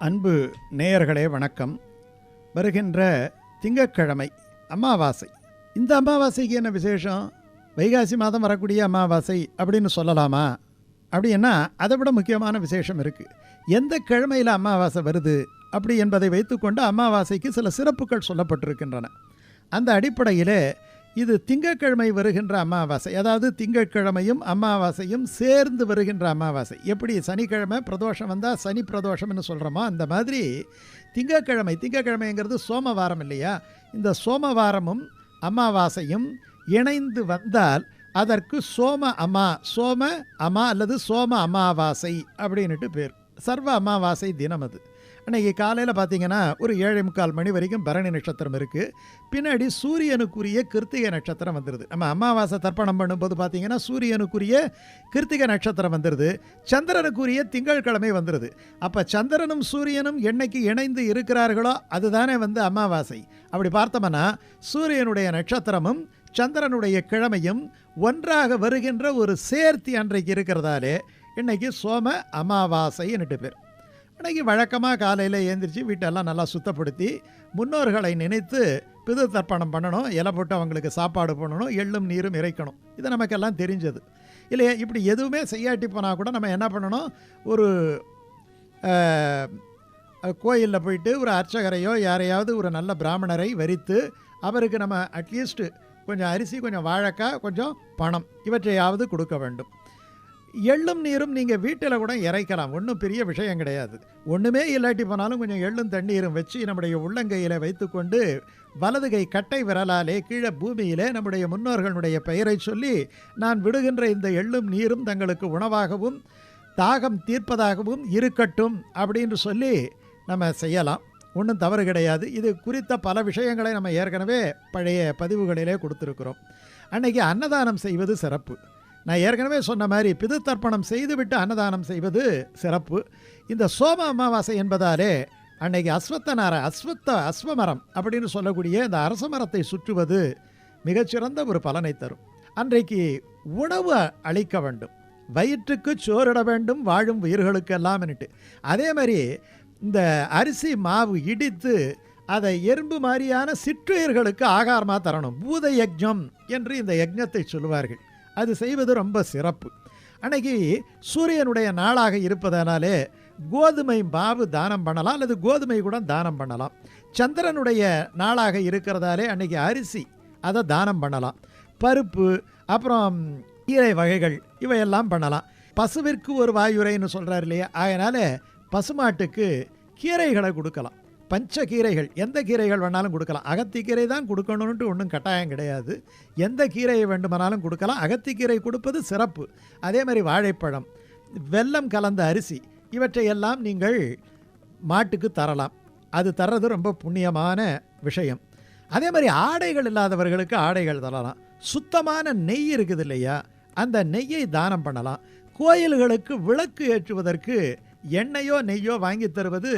அன்பு நேயர்களே வணக்கம். வருகின்ற திங்கட்கிழமை அமாவாசை. இந்த அமாவாசைக்கு என்ன விசேஷம்? வைகாசி மாதம் வரக்கூடிய அமாவாசை அப்படின்னு சொல்லலாமா? அப்படின்னா அதை விட முக்கியமான விசேஷம் இருக்குது எந்த கிழமையில் அமாவாசை வருது? அப்படி என்பதை வைத்துக்கொண்டு அமாவாசைக்கு சில சிறப்புகள் சொல்லப்பட்டிருக்கின்றன. அந்த அடிப்படையிலே இது திங்கட்கிழமை வருகின்ற அமாவாசை. அதாவது திங்கட்கிழமையும் அமாவாசையும் சேர்ந்து வருகின்ற அமாவாசை. எப்படி சனிக்கிழமை பிரதோஷம் வந்தால் சனி பிரதோஷம்னு சொல்கிறோமோ அந்த மாதிரி திங்கட்கிழமை திங்கட்கிழமைங்கிறது சோமவாரம் இல்லையா? இந்த சோமவாரமும் அமாவாசையும் இணைந்து வந்தால் அதற்கு சோம அமா சோம அமா அல்லது சோம அமாவாசை அப்படின்னுட்டு பேர். சர்வ அமாவாசை தினம் அது. இன்னைக்கு காலையில் பார்த்தீங்கன்னா ஒரு ஏழை முக்கால் மணி வரைக்கும் பரணி நட்சத்திரம் இருக்குது பின்னாடி சூரியனுக்குரிய கிருத்திகை நட்சத்திரம் வந்துடுது நம்ம அமாவாசை தர்ப்பணம் பண்ணும்போது பார்த்தீங்கன்னா சூரியனுக்குரிய கிருத்திகை நட்சத்திரம் வந்துடுது சந்திரனுக்குரிய திங்கட்கிழமை வந்துடுது அப்போ சந்திரனும் சூரியனும் என்னைக்கு இணைந்து இருக்கிறார்களோ அதுதானே வந்து அமாவாசை. அப்படி பார்த்தோம்னா சூரியனுடைய நட்சத்திரமும் சந்திரனுடைய கிழமையும் ஒன்றாக வருகின்ற ஒரு சேர்த்தி அன்றைக்கு இருக்கிறதாலே இன்னைக்கு சோம அமாவாசைன்னுட்டு பேர். அன்றைக்கி வழக்கமாக காலையில் ஏந்திரிச்சு வீட்டெல்லாம் நல்லா சுத்தப்படுத்தி முன்னோர்களை நினைத்து பிது தர்ப்பணம் பண்ணணும் இலை போட்டு அவங்களுக்கு சாப்பாடு பண்ணணும் எள்ளும் நீரும் இறைக்கணும். இது நமக்கெல்லாம் தெரிஞ்சது. இல்லையா? இப்படி எதுவுமே செய்யாட்டி போனால் கூட நம்ம என்ன பண்ணணும்? ஒரு கோயிலில் போயிட்டு ஒரு அர்ச்சகரையோ யாரையாவது ஒரு நல்ல பிராமணரை வரித்து அவருக்கு நம்ம அட்லீஸ்ட்டு கொஞ்சம் அரிசி கொஞ்சம் வாழைக்காய் கொஞ்சம் பணம் இவற்றையாவது கொடுக்க வேண்டும். எள்ளும் நீரும் நீங்கள் வீட்டில் கூட இறைக்கலாம். ஒன்றும் பெரிய விஷயம் கிடையாது. ஒன்றுமே இல்லாட்டி போனாலும் கொஞ்சம் எள்ளும் தண்ணீரும் வச்சு நம்முடைய உள்ளங்கையில் வைத்துக்கொண்டு வலது கை கட்டை விரலாலே கீழே பூமியிலே நம்முடைய முன்னோர்களுடைய பெயரை சொல்லி நான் விடுகின்ற இந்த எள்ளும் நீரும் தங்களுக்கு உணவாகவும் தாகம் தீர்ப்பதாகவும் இருக்கட்டும் அப்படின்னு சொல்லி நம்ம செய்யலாம். ஒன்றும் தவறு கிடையாது. இது குறித்த பல விஷயங்களை நம்ம ஏற்கனவே பழைய பதிவுகளிலே கொடுத்துருக்குறோம். அன்னைக்கு அன்னதானம் செய்வது சிறப்பு. நான் ஏற்கனவே சொன்ன மாதிரி பிதுத்தர்ப்பணம் செய்துவிட்டு அன்னதானம் செய்வது சிறப்பு. இந்த சோம அமாவாசை என்பதாலே அன்னைக்கு அஸ்வத்தனார அஸ்வத்த அஸ்வமரம் அப்படின்னு சொல்லக்கூடிய இந்த அரச மரத்தை சுற்றுவது மிகச்சிறந்த ஒரு பலனை தரும். அன்றைக்கு உணவு அளிக்க வேண்டும். வயிற்றுக்கு சோறிட வேண்டும் வாழும் உயிர்களுக்கெல்லாம் அதே மாதிரி இந்த அரிசி மாவு இடித்து அதை எறும்பு மாதிரியான சிற்றுயிர்களுக்கு ஆகாரமாக தரணும். பூத யஜ்ஞம் என்று இந்த யஜ்ஞத்தை சொல்லுவார்கள். அது செய்வது ரொம்ப சிறப்பு. அன்னைக்கு சூரியனுடைய நாளாக இருப்பதனாலே கோதுமை மாவு தானம் பண்ணலாம் அல்லது கோதுமை கூட தானம் பண்ணலாம். சந்திரனுடைய நாளாக இருக்கிறதாலே அன்னைக்கு அரிசி அதை தானம் பண்ணலாம். பருப்பு அப்புறம் கீரை வகைகள் இவையெல்லாம் பண்ணலாம். பசுவிற்கு ஒரு வாயுரைன்னு சொல்கிறார் இல்லையா? அதனால் பசுமாட்டுக்கு கீரைகளை கொடுக்கலாம். பஞ்ச கீரைகள் எந்த கீரைகள் வேணாலும் கொடுக்கலாம். அகத்திக்கீரை தான் கொடுக்கணுன்ட்டு ஒன்றும் கட்டாயம் கிடையாது. எந்த கீரையை வேண்டுமானாலும் கொடுக்கலாம். அகத்திக்கீரை கொடுப்பது சிறப்பு. அதே மாதிரி வாழைப்பழம் வெல்லம் கலந்த அரிசி இவற்றையெல்லாம் நீங்கள் மாட்டுக்கு தரலாம். அது தர்றது ரொம்ப புண்ணியமான விஷயம். அதே மாதிரி ஆடைகள் இல்லாதவர்களுக்கு ஆடைகள் தரலாம். சுத்தமான நெய் இருக்குது இல்லையா? அந்த நெய்யை தானம் பண்ணலாம். கோயில்களுக்கு விளக்கு ஏற்றுவதற்கு எண்ணெயோ நெய்யோ வாங்கி தருவது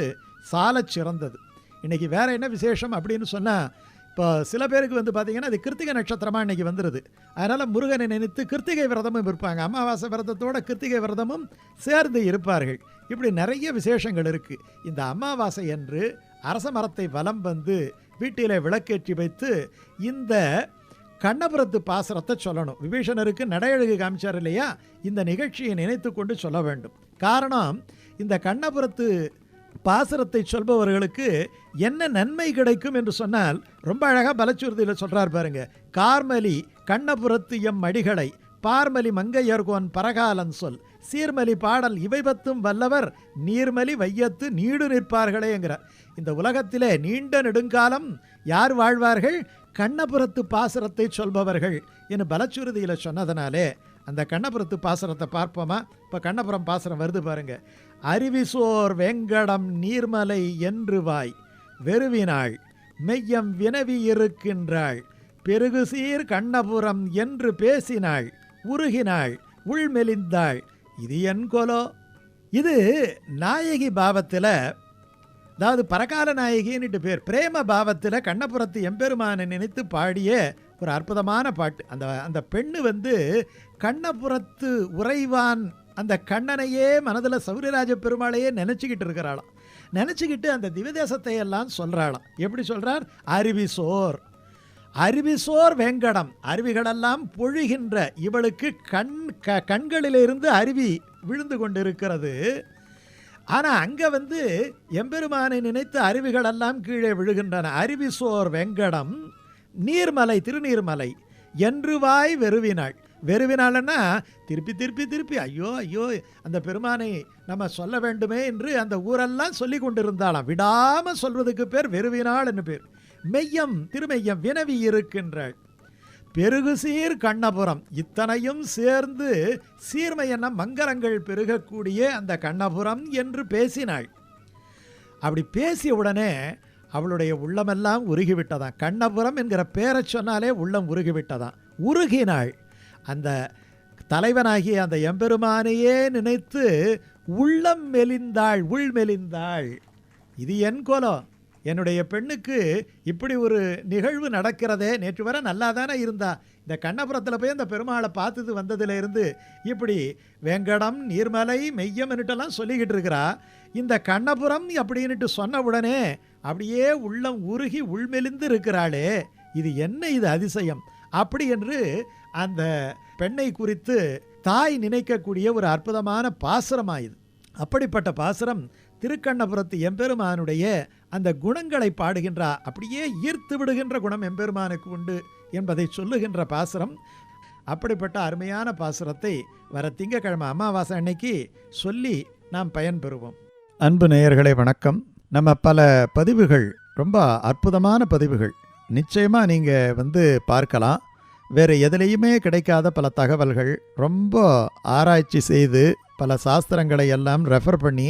சாலச் சிறந்தது. இன்றைக்கி வேறு என்ன விசேஷம் அப்படின்னு சொன்னால் இப்போ சில பேருக்கு வந்து பார்த்திங்கன்னா அது கிருத்திகை நட்சத்திரமாக இன்றைக்கி வந்துடுது அதனால் முருகனை நினைத்து கிருத்திகை விரதமும் இருப்பாங்க. அமாவாசை விரதத்தோட கிருத்திகை விரதமும் சேர்ந்து இருப்பார்கள். இப்படி நிறைய விசேஷங்கள் இருக்குது இந்த அமாவாசை என்று அரச மரத்தை வலம் வந்து வீட்டில் விளக்கேற்றி வைத்து இந்த கண்ணபுரத்து பாசுரத்தை சொல்லணும். விபீஷணருக்கு நடையழகு காமிச்சார் இல்லையா? இந்த நிகழ்ச்சியை நினைத்து கொண்டு சொல்ல வேண்டும். காரணம் இந்த கண்ணபுரத்து பாசுரத்தை சொல்பவர்களுக்கு என்ன நன்மை கிடைக்கும் என்று சொன்னால் ரொம்ப அழகாக பலச்சுறுதியில் சொல்கிறார் பாருங்க. கார்மலி கண்ணபுரத்து எம் அடிகளை பார்மலி மங்கையர்கோன் பரகாலன் சொல் சீர்மலி பாடல் இவை பத்தும் வல்லவர் நீர்மலி வையத்து நீடு நிற்பார்களேங்கிறார் இந்த உலகத்திலே நீண்ட நெடுங்காலம் யார் வாழ்வார்கள்? கண்ணபுரத்து பாசுரத்தை சொல்பவர்கள் என்று பலச்சுறுதியில் சொன்னதனாலே அந்த கண்ணபுரத்து பாசுரத்தை பார்ப்போமா? இப்போ கண்ணபுரம் பாசுரம் வருது பாருங்க. அறிவிசோர் வெங்கடம் நீர்மலை என்று வாய் வெறுவினாள் மெய்யம் வினவி இருக்கின்றாள் பெருகுசீர் கண்ணபுரம் என்று பேசினாள் உருகினாள் உள்மெலிந்தாள் இது என் கொலோ. இது நாயகி பாவத்தில் அதாவது பரகால நாயகின்னுட்டு பேர் பிரேம பாவத்தில் கண்ணபுரத்து எம்பெருமானை நினைத்து பாடிய ஒரு அற்புதமான பாட்டு. அந்த அந்த பெண்ணு வந்து கண்ணபுரத்து உறைவான் அந்த கண்ணனையே மனதில் சௌரியராஜ பெருமாளையே நினச்சிக்கிட்டு இருக்கிறாளாம். நினச்சிக்கிட்டு அந்த திவதேசத்தை எல்லாம் சொல்கிறாளாம் எப்படி சொல்கிறார் அருவி சோர். அருவி சோர் வெங்கடம். அருவிகளெல்லாம் பொழிகின்ற இவளுக்கு கண் க கண்களிலிருந்து அருவி விழுந்து கொண்டிருக்கிறது. ஆனால் அங்கே வந்து எம்பெருமானை நினைத்து அருவிகளெல்லாம் கீழே விழுகின்றன. அருவிசோர் வெங்கடம். நீர்மலை திருநீர்மலை என்று வாய் வெறுவினாள். வெறுவினாள்னா திருப்பி திருப்பி திருப்பி ஐயோ ஐயோ அந்த பெருமானை நம்ம சொல்ல வேண்டுமே என்று அந்த ஊரெல்லாம் சொல்லி கொண்டிருந்தாளாம் விடாமல் சொல்வதுக்கு பேர் வெறுவினாள் என்று பேர். மெய்யம் திருமெய்யம் வினவி இருக்கின்றாள். பெருகு சீர் கண்ணபுரம். இத்தனையும் சேர்ந்து சீர்மை என்ன மங்கலங்கள் பெருகக்கூடிய அந்த கண்ணபுரம் என்று பேசினாள். அப்படி பேசிய உடனே அவளுடைய உள்ளமெல்லாம் உருகிவிட்டதாம் கண்ணபுரம் என்கிற பேரை சொன்னாலே உள்ளம் உருகிவிட்டதாம் உருகினாள். அந்த தலைவனாகிய அந்த எம்பெருமானையே நினைத்து உள்ளம் மெலிந்தாள் உள் மெலிந்தாள். இது என் கோலம். என்னுடைய பெண்ணுக்கு இப்படி ஒரு நிகழ்வு நடக்கிறதே நேற்று வரை நல்லா தானே இருந்தா. இந்த கண்ணபுரத்தில் போய் அந்த பெருமாளை பார்த்தது வந்ததுலேருந்து இப்படி வெங்கடம் நீர்மலை மெய்யம்னுட்டெல்லாம் சொல்லிக்கிட்டு இருக்கிறா. இந்த கண்ணபுரம் அப்படின்னுட்டு சொன்ன உடனே அப்படியே உள்ளம் உருகி உள்மெலிந்து இருக்கிறாளே. இது என்ன இது அதிசயம்? அப்படி என்று அந்த பெண்ணை குறித்து தாய் நினைக்கக்கூடிய ஒரு அற்புதமான பாசுரமாக இது அப்படிப்பட்ட பாசுரம் திருக்கண்ணபுரத்து எம்பெருமானுடைய அந்த குணங்களை பாடுகின்றா அப்படியே ஈர்த்து விடுகின்ற குணம் எம்பெருமானுக்கு உண்டு என்பதை சொல்லுகின்ற பாசுரம். அப்படிப்பட்ட அருமையான பாசுரத்தை வர திங்கக்கிழமை அமாவாசை அன்னைக்கு சொல்லி நாம் பயன்பெறுவோம் அன்பு நேயர்களே வணக்கம். நம்ம பல பதிவுகள் ரொம்ப அற்புதமான பதிவுகள். நிச்சயமாக நீங்கள் வந்து பார்க்கலாம். வேறு எதுலேயுமே கிடைக்காத பல தகவல்கள் ரொம்ப ஆராய்ச்சி செய்து பல சாஸ்திரங்களை எல்லாம் ரெஃபர் பண்ணி